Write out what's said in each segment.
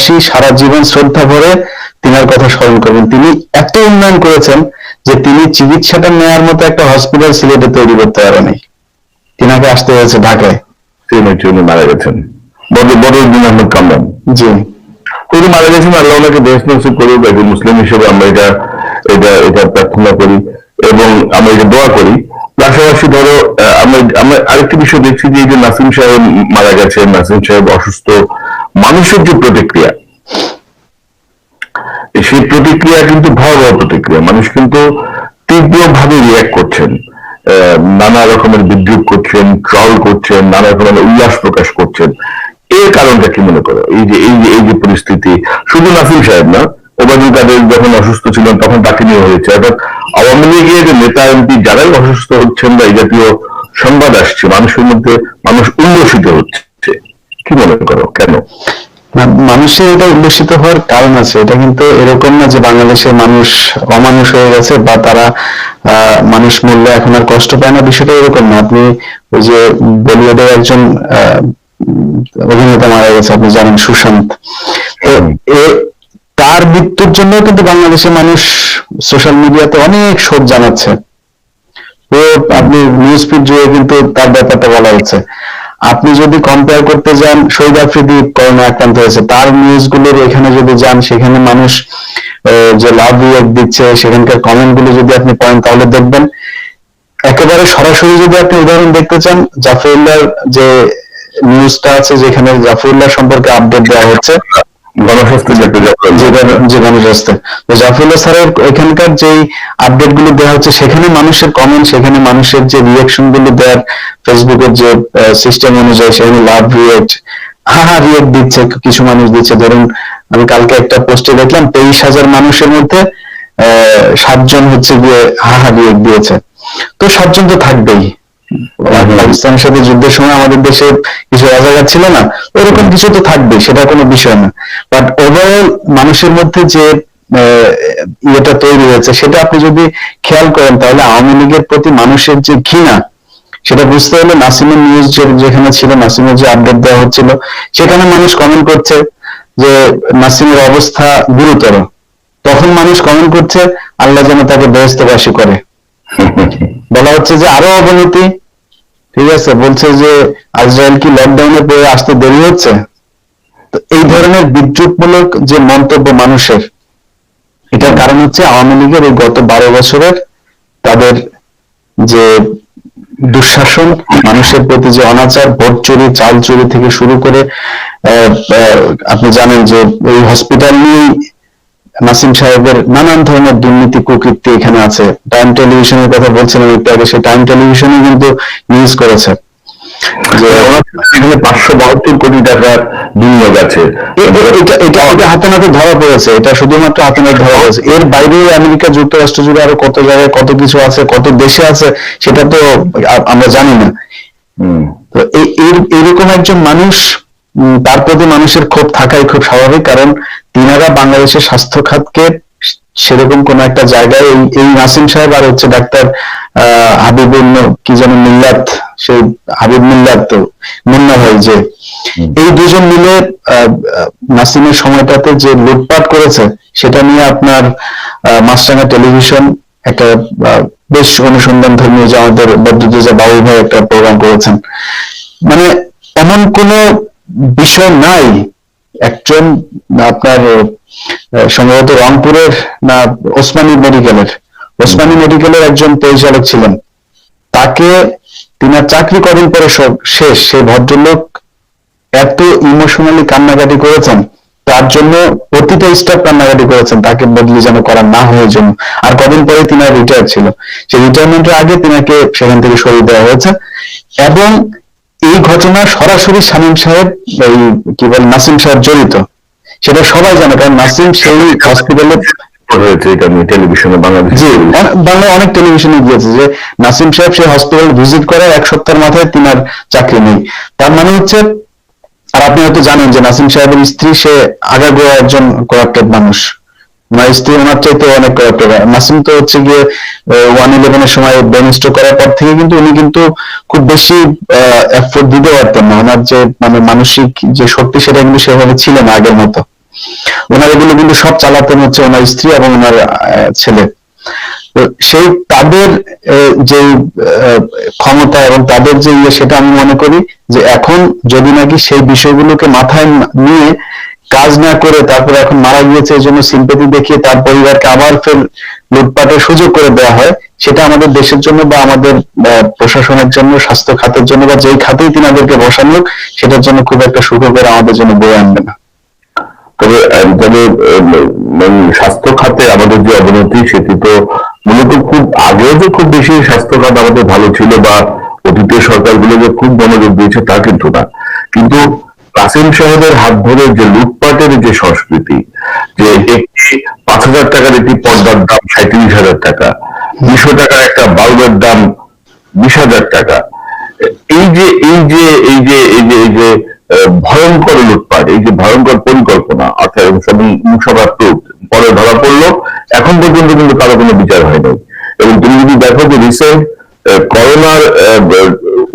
দেশবাসী সারা জীবন শ্রদ্ধা ভরে তিনার কথা স্মরণ করবেন। তিনি এত উন্নয়ন করেছেন যে তিনি চিকিৎসাটা নেওয়ার মতো একটা হসপিটাল সিলেটে তৈরি করতে পারেনি। তিনাকে আসতে হয়েছে ঢাকায়। তিনি মারা গেছেন। বদরুদ্দিন আহমেদ কামরান। জি। মারা গেছেন আল্লাহ ওনাকে দেশ নসিব করুক একজন মুসলিম হিসেবে আমরা এটা এটা এটা প্রার্থনা করি এবং আমরা এটা দোয়া করি। পাশাপাশি ধরো আমরা আমরা আরেকটি বিষয় দেখছি যে এই যে নাসিম সাহেব মারা গেছেন নাসিম সাহেব অসুস্থ মানুষের যে প্রতিক্রিয়া সেই প্রতিক্রিয়া কিন্তু ভয়াবহ প্রতিক্রিয়া। মানুষ কিন্তু তীব্রভাবে রিয়াক্ট করছেন নানা রকমের বিদ্রুপ করছেন ট্রল করছেন, নানা রকমের উল্লাস প্রকাশ করছেন। এর কারণটা কি মনে করো? এই যে এই যে এই যে পরিস্থিতি, শুধু নাসিম সাহেব না, ওবায়দুল কাদের যখন অসুস্থ ছিলেন, তখন তাকে নিয়ে হয়েছে। অর্থাৎ আওয়ামী লীগের যে নেতা এমপি, যারাই অসুস্থ হচ্ছেন বা এই জাতীয় সংবাদ আসছে, মানুষের মধ্যে মানুষ উল্লসিত কি মনে করো? কেন? মানুষের এটা উল্লসিত হওয়ার কারণ আছে। এটা কিন্তু এরকম না যে বাংলাদেশের মানুষ অমানুষ হয়ে গেছে বা তারা মানুষ মূল্য এখন আর কষ্ট পায় না। বিষয়টা এরকম না। আপনি ওই যে বলিউডের একজন অভিনেতা মারা গেছে আপনি জানেন সুশান্ত। তো তার মৃত্যুর জন্য কিন্তু বাংলাদেশের মানুষ সোশ্যাল মিডিয়াতে অনেক শোক জানাচ্ছে। আপনি নিউজ ফিড জুড়ে কিন্তু তার ব্যাপারটা বলা হচ্ছে। আপনি যদি কম্পেয়ার করতে যান শহীদ আফ্রিদি করোনা আক্রান্ত হয়েছে, তার নিউজগুলোর এখানে যদি যান, সেখানে মানুষ যে লাভ রিয়েক্ট দিচ্ছে, সেখানকার কমেন্টগুলো যদি আপনি পড়েন, তাহলে দেখবেন, একেবারে সরাসরি যদি আপনি উদাহরণ দেখতে চান, জাফরুল্লাহর যে নিউজটা আছে, যেখানে জাফরুল্লাহ সম্পর্কে আপডেট দেওয়া হচ্ছে গণস্বাস্থ্য যে গণস্বাস্থ্য। তো জাফরুল্লাহ স্যারের এখানকার যেই আপডেটগুলো দেওয়া হচ্ছে সেখানে মানুষের কমেন্ট সেখানে মানুষের যে রিয়াকশনগুলো দেওয়ার ফেসবুকের যে সিস্টেম অনুযায়ী সেখানে লাভ রিয়েক্ট হা হা রিয়েক্ট দিচ্ছে কিছু মানুষ দিচ্ছে। ধরুন আমি কালকে একটা পোস্টে দেখলাম তেইশ হাজার মানুষের মধ্যে আহ, সাতজন হচ্ছে গিয়ে হা হা রিয়েক্ট দিয়েছে। তো সাতজন তো থাকবেই। পাকিস্তানের সাথে যুদ্ধের সময় আমাদের দেশে কিছু রাজাঘাট ছিল না এরকম কিছু তো থাকবে, সেটা কোনো বিষয় না। বাট ওভারঅল মানুষের মধ্যে যে ইয়েটা তৈরি হয়েছে, সেটা আপনি যদি খেয়াল করেন, তাহলে আওয়ামী লীগের প্রতি মানুষের যে ঘৃণা, সেটা বুঝতে হলে নাসিমের নিউজ যেখানে ছিল, নাসিমের যে আপডেট দেওয়া হচ্ছিল, সেখানে মানুষ কমেন্ট করছে যে, নাসিমের অবস্থা গুরুতর। তখন মানুষ কমেন্ট করছে, আল্লাহ যেন তাকে বেহস্তবাসী করে। বলা হচ্ছে যে আরও অবনতি ঠিক আছে, বলছে যে আজরায়েল কি লকডাউনে পড়ে আসতে দেরি হচ্ছে? তো এই ধরনের বিদ্রুপমূলক যে মন্তব্য মানুষের, এটার কারণ হচ্ছে আওয়ামী লীগের এই গত বারো বছরের তাদের যে দুঃশাসন, মানুষের প্রতি যে অনাচার, ভোট চুরি, চাল চুরি থেকে শুরু করে আপনি জানেন যে এই হসপিটাল নিয়েই নাসিম সাহেবের নানান ধরনের দুর্নীতি কুকীর্তি এখানে আছে। টাইম টেলিভিশনের কথা বলছিলাম একটু আগে, সেই টাইম টেলিভিশনে কিন্তু নিউজ করেছে। এখানে পাঁচশো বাহাত্তর কোটি টাকার বিনিয়োগ আছে। এ- এ- এটা এটা এটা হাতে নাতে ধরা পড়েছে। এটা শুধুমাত্র হাতে নাতে ধরা পড়েছে। এর বাইরেও আমেরিকা যুক্তরাষ্ট্র জুড়ে আরও কত জায়গায় কত কিছু আছে কত দেশে আছে সেটা তো আমরা জানি না। তো এর- এরকম একজন মানুষ তার প্রতি মানুষের ক্ষোভ থাকাই খুব স্বাভাবিক। কারণ তিনারা বাংলাদেশের স্বাস্থ্য খাতকে সেরকম কোন একটা জায়গায় এই এই নাসিম সাহেব আর হচ্ছে ডাক্তার আহ হাবিবুল কি যেন মিল্লাত সেই হাবিব মিল্লাত তো মুন্না ভাই যে এই দুজন মিলে নাসিমের সময়টাতে যে লুটপাট করেছে সেটা নিয়ে আপনার মাছরাঙা টেলিভিশন একটা বেশ অনুসন্ধান ধর্মীয় যে আমাদের বদ্রুদ্দোজা বাবু ভাই একটা প্রোগ্রাম করেছেন। মানে এমন কোন বিষয় নাই একজন আপনার সম্ভবত রংপুরের না ওসমানী মেডিকেলের। ওসমানী মেডিকেলের একজন পরিচালক ছিলেন। তাকে তিনার চাকরি কদিন পরে শেষ সেই ভদ্রলোক এত ইমোশনালি কান্নাকাটি করেছেন, তার জন্য প্রতিটা স্টাফ কান্নাকাটি করেছেন, তাকে বদলি যেন করা না হয়ে জন্য। আর কদিন পরে তিনার রিটায়ার ছিল। সেই রিটায়ারমেন্টের আগে তিনাকে সেখান থেকে সরিয়ে দেওয়া হয়েছে। এবং এই ঘটনা সরাসরি শামীম সাহেব এই কি বল নাসিম সাহেব জড়িত। সেটা সবাই জানে কারণ নাসিম সেই হসপিটালে হয়েছে এটা আমি টেলিভিশনে বাংলাদেশ জি বাংলায় অনেক টেলিভিশনে গিয়েছে যে নাসিম সাহেব সেই হসপিটাল ভিজিট করে এক সপ্তাহের মাথায় তিনার চাকরি নেই। তার মানে হচ্ছে আর আপনি হয়তো জানেন যে নাসিম সাহেবের স্ত্রী সে আগাগোড়া একজন করাপ্টেড মানুষ। ওনার চাইতে অনেক করাপ্টেড নাসিম তো হচ্ছে গিয়ে ওয়ান ইলেভেনের সময় বেনিস্ট করার পর থেকে কিন্তু উনি কিন্তু খুব বেশি এফোর্ট দিতে পারতেন না। ওনার যে মানে মানসিক যে শক্তি সেটা কিন্তু সেভাবে ছিল না আগের মতো। ওনার এগুলো কিন্তু সব চালাতেন হচ্ছে ওনার স্ত্রী এবং ওনার ছেলে। সেই তাদের যে ক্ষমতা এবং তাদের যে ইয়ে সেটা আমি মনে করি যে এখন যদি নাকি সেই বিষয়গুলোকে মাথায় নিয়ে কাজ না করে তারপর এখন মারা গিয়েছে, এই জন্য সিম্পেথি দেখিয়ে তার পরিবারকে আবার ফের লুটপাটের সুযোগ করে দেওয়া হয়। সেটা আমাদের দেশের জন্য বা আমাদের প্রশাসনের জন্য, স্বাস্থ্য খাতের জন্য বা যেই খাতেই তিনাদেরকে বসানো সেটার জন্য খুব একটা সুখকর আমাদের জন্য বয়ে আনবে না। তবে তবে মানে স্বাস্থ্য খাতে আমাদের যে অবনতি, সেটি তো মূলত খুব আগেও যে খুব বেশি স্বাস্থ্য খাত আমাদের ভালো ছিল বা অতীতের সরকারগুলো যে খুব মনোযোগ দিয়েছে তা কিন্তু না। কিন্তু কাসিম সাহেবের হাত ধরে যে লুটপাটের যে সংস্কৃতি, যে একটি পাঁচ হাজার টাকার একটি পর্দার দাম সাঁত্রিশ হাজার টাকা দুশো টাকার একটা বাল্বের দাম বিশ হাজার টাকা, এই যে এই যে এই যে এই যে এই যে ভয়ঙ্কর লুটপাট, এই যে ভয়ঙ্কর পরিকল্পনা, অর্থাৎ মুখসভার পরে ধরা পড়ল, এখন পর্যন্ত কিন্তু কারও কোনো বিচার হয়নি। এবং তুমি যদি দেখো যে রিসেন্ট করোনার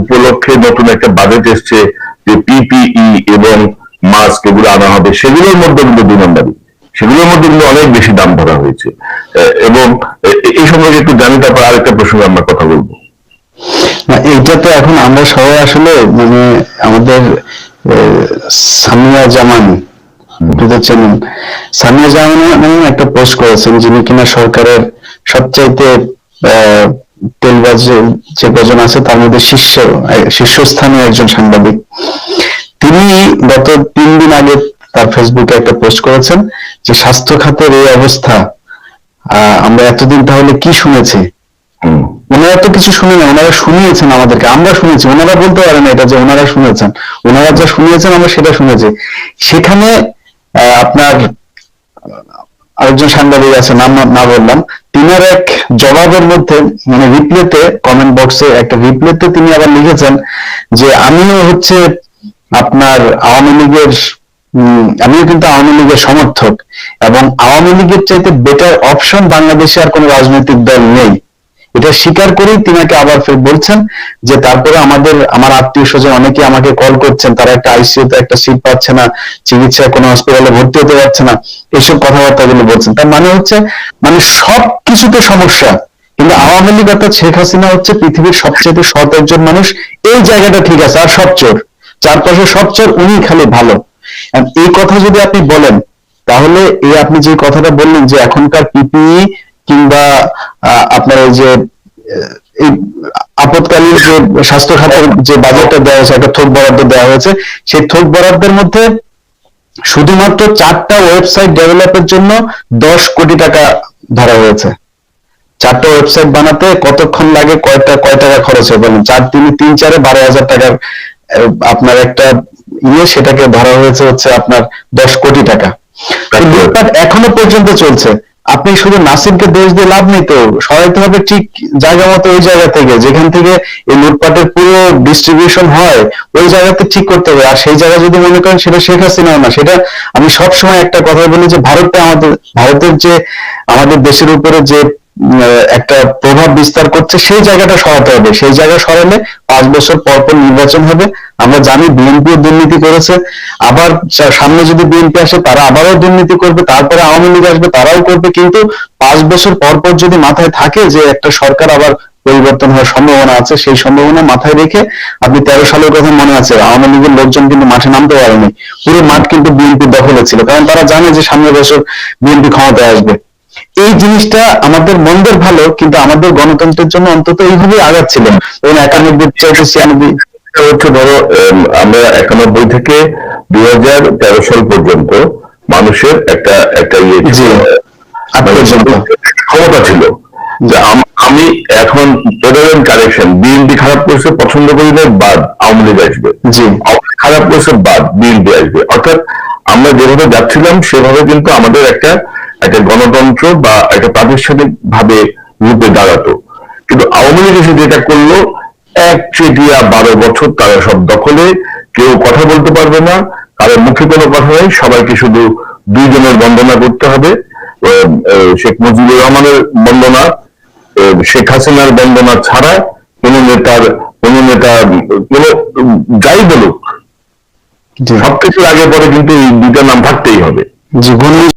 উপলক্ষে নতুন একটা বাজেট এসছে যে পিপিই এবং মাস্ক এগুলো আনা হবে সেগুলোর মধ্যে কিন্তু দুই নম্বরই সেগুলোর মধ্যে কিন্তু অনেক বেশি দাম ধরা হয়েছে। এবং এই সম্পর্কে একটু জানি তারপর আরেকটা প্রসঙ্গে আমরা কথা বলব। এইটা তো এখন আমরা সবাই আসলে মানে আমাদের সামিয়া জামান চেনেন। সামিয়া জামান একটা পোস্ট করেছেন যিনি কিনা সরকারের সবচাইতে আহ, তেলবাজ যে- কজন আছে তার মধ্যে শীর্ষ শীর্ষস্থানীয় একজন সাংবাদিক। তিনি গত তিন দিন আগে তার ফেসবুকে একটা পোস্ট করেছেন যে স্বাস্থ্য খাতের এই অবস্থা আমরা এতদিন তাহলে কি শুনেছি? ওনারা তো কিছু শুনে না ওনারা শুনিয়েছেন আমাদেরকে আমরা শুনেছি ওনারা বলতে পারেন এটা যে ওনারা শুনেছেন। ওনারা যা শুনিয়েছেন আমরা সেটা শুনেছি। সেখানে আহ, আপনার আরেকজন সাংবাদিক আছে, নাম না- বললাম। তিনার এক জবাবের মধ্যে মানে রিপ্লেতে কমেন্ট বক্সে একটা রিপ্লেতে তিনি আবার লিখেছেন যে, আমিও হচ্ছে আপনার আওয়ামী লীগের আমিও কিন্তু আওয়ামী লীগের সমর্থক এবং আওয়ামী লীগের চাইতে বেটার অপশন বাংলাদেশে আর কোনো রাজনৈতিক দল নেই। এটা স্বীকার করেই তিনাকে আবার ফের বলছেন যে তারপরে আমাদের, আমার আত্মীয় স্বজন অনেকে আমাকে কল করছেন, তারা একটা আইসিইউতে একটা সিট পাচ্ছে না, চিকিৎসায় কোনো হসপিটালে ভর্তি হতে পারছে না এইসব কথাবার্তা গুলো বলছেন। তার মানে হচ্ছে মানে সব কিছুতে সমস্যা, কিন্তু আওয়ামী লীগ অর্থাৎ শেখ হাসিনা হচ্ছে পৃথিবীর সবচেয়ে সৎ একজন মানুষ, এই জায়গাটা ঠিক আছে, আর সব চোর, চারপাশে সব চোর, উনি খালি ভালো। এই কথা যদি আপনি বলেন, তাহলে এই আপনি যে কথাটা বললেন যে এখনকার পিপিই কিংবা আপনার এই যে আপৎকালীন যে স্বাস্থ্য খাতের যে বাজেটটা দেওয়া হয়েছে একটা থোক বরাদ্দ দেওয়া হয়েছে সেই থোক বরাদ্দের মধ্যে শুধুমাত্র চারটা ওয়েবসাইট ডেভেলপের জন্য দশ কোটি টাকা ধরা হয়েছে। চারটা ওয়েবসাইট বানাতে কতক্ষণ লাগে কয়টা কয় টাকা খরচ হয়? বলুন চার তিন তিন চারে বারো হাজার টাকার আপনার একটা ইয়ে সেটাকে ধরা হয়েছে হচ্ছে আপনার দশ কোটি টাকা। এখনও পর্যন্ত চলছে। আপনি শুধু নাসিরকে দোষ দিয়ে লাভ নেই তো? সরাইতে হবে ঠিক জায়গা মতো ওই জায়গা থেকে, যেখান থেকে এই লুটপাটের পুরো ডিস্ট্রিবিউশন হয়, ওই জায়গাতে ঠিক করতে হবে। আর সেই জায়গা যদি মনে করেন সেটা শেখ হাসিনাও না, সেটা আমি সবসময় একটা কথা বলি যে ভারতে আমাদের, ভারতের যে, আমাদের দেশের উপরে যে একটা প্রভাব বিস্তার করছে সেই জায়গাটা সরাতে হবে। সেই জায়গা সরালে পাঁচ বছর পর পর নির্বাচন হবে। আমরা জানি বিএনপিও দুর্নীতি করেছে। আবার সামনে যদি বিএনপি আসে, তারা আবারও দুর্নীতি করবে। তারপরে আওয়ামী লীগ আসবে, তারাও করবে। কিন্তু পাঁচ বছর পর পর যদি মাথায় থাকে যে একটা সরকার আবার পরিবর্তন হওয়ার সম্ভাবনা আছে, সেই সম্ভাবনা মাথায় রেখে আপনি তেরো সালের কথা মনে আছে, আওয়ামী লীগের লোকজন কিন্তু মাঠে নামতে পারেনি। পুরো মাঠ কিন্তু বিএনপি দখলে ছিল। কারণ তারা জানে যে সামনের বছর বিএনপি ক্ষমতায় আসবে। এই জিনিসটা আমাদের মন্দের ভালো কিন্তু আমাদের গণতন্ত্রের জন্য অন্তত এইভাবেই আগাচ্ছিল এবং একানব্বই চাইতে ছিয়ানব্বই হচ্ছে ধরো আমরা একানব্বই থেকে দুই হাজার তেরো সাল পর্যন্ত মানুষের একটা একটা ইয়ে মানে। ক্ষমতা ছিল। যে আমি এখন প্রেসিডেন্ট কালেকশন বিএনপি খারাপ করছে পছন্দ করি না বাদ আওয়ামী লীগ আসবে। জি। খারাপ করছে বাদ বিএনপি আসবে। অর্থাৎ আমরা যেভাবে যাচ্ছিলাম সেভাবে কিন্তু আমাদের একটা একটা গণতন্ত্র বা একটা প্রাতিষ্ঠানিক ভাবে রূপে দাঁড়াতো। কিন্তু আওয়ামী লীগ এসে যেটা করল এক চেটিয়া বারো বছর তারা সব দখলে কেউ কথা বলতে পারবে না কারোর মুখে কোনো কথা নেই সবাইকে শুধু দুইজনের বন্দনা করতে হবে। শেখ মুজিবুর রহমানের বন্দনা শেখ হাসিনার বন্দনা ছাড়া কোন নেতার কোন নেতা কোন যাই বলুক সবকিছুর আগে পরে কিন্তু এই দুইটা নাম থাকতেই হবে। জি ঘূর্ণি